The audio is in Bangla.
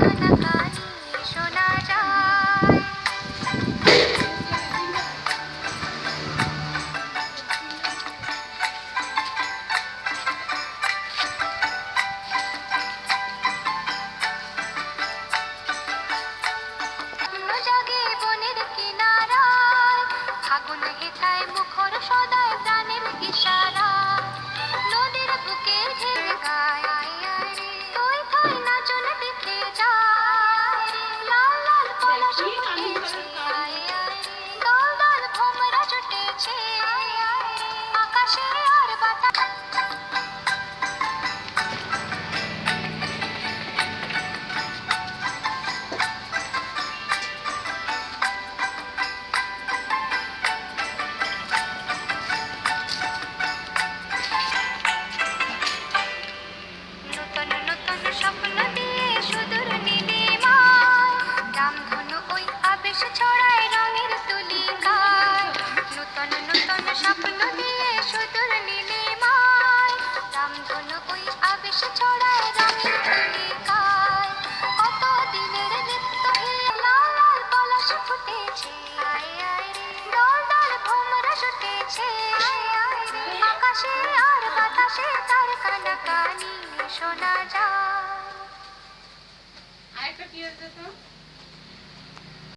I'm গুণ হেতায় মুখর সদায় প্রাণের ইশা নূতন নূতন স্বপ্ন দিয়ে সুদূর নীলিমায়। রামধনু ওই আবেশ ছড়ায় রঙিন তুলিকায় কত দিনের নৃত্য লাল লাল পলাশ ফুটেছে। দল দল ভোমরা শুটেছে আকাশে আর বাতাসে তার কানাকানি শোনা যায়। আরেকটা কি হয়েছে তো?